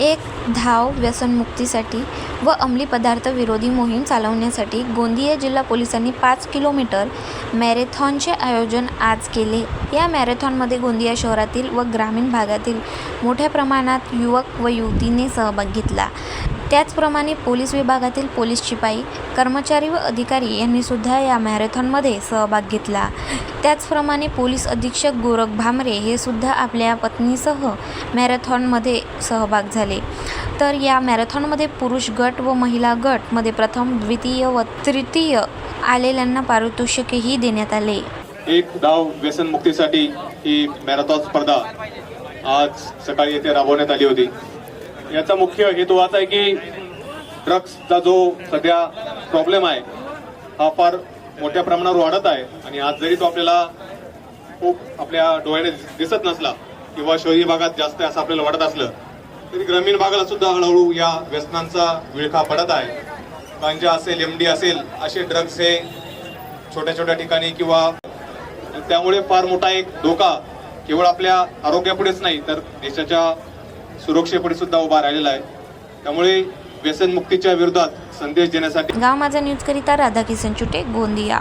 एक धाव व्यसनमुक्तीसाठी व अंमली पदार्थ विरोधी मोहीम चालवण्यासाठी गोंदिया जिल्हा पोलिसांनी पाच किलोमीटर मॅरेथॉनचे आयोजन आज केले. या मॅरेथॉनमध्ये गोंदिया शहरातील व ग्रामीण भागातील मोठ्या प्रमाणात युवक व युवतीने सहभाग घेतला. त्याचप्रमाणे पोलीस विभागातील पोलीस शिपाई कर्मचारी व अधिकारी यांनी सुद्धा या मॅरेथॉनमध्ये सहभाग घेतला. त्याचप्रमाणे पोलीस अधीक्षक गोरख भामरे हे सुद्धा आपल्या पत्नीसह मॅरेथॉनमध्ये सहभाग झाले. तर या मॅरेथॉनमध्ये पुरुष गट व महिला गटमध्ये प्रथम द्वितीय व तृतीय आलेल्यांना पारितोषिकही देण्यात आले. एक डाव व्यसन मुक्तीसाठी ही मॅरेथॉन स्पर्धा आज सकाळी येथे राबवण्यात आली होती. याचा मुख्य हेतू असा आहे की ड्रग्सचा जो सध्या प्रॉब्लेम आहे हा फार मोठ्या प्रमाणावर वाढत आहे. आणि आज जरी तो आपल्याला खूप आपल्या डोळ्याने दिसत नसला किंवा शहरी भागात जास्त असं आपल्याला वाटत असलं तरी ग्रामीण भागाला सुद्धा हळूहळू या व्यसनांचा विळखा पडत आहे. गांजा असेल एमडी असेल असे ड्रग्स हे छोट्या छोट्या ठिकाणी किंवा त्यामुळे फार मोठा एक धोका केवळ आपल्या आरोग्यापुढेच नाही तर देशाच्या सुरक्षेपुढे सुद्धा उभा राहिलेला आहे. त्यामुळे व्यसनमुक्तीच्या विरोधात संदेश देण्यासाठी गाव माझा न्यूजकरिता राधाकिशन चुटे गोंदिया.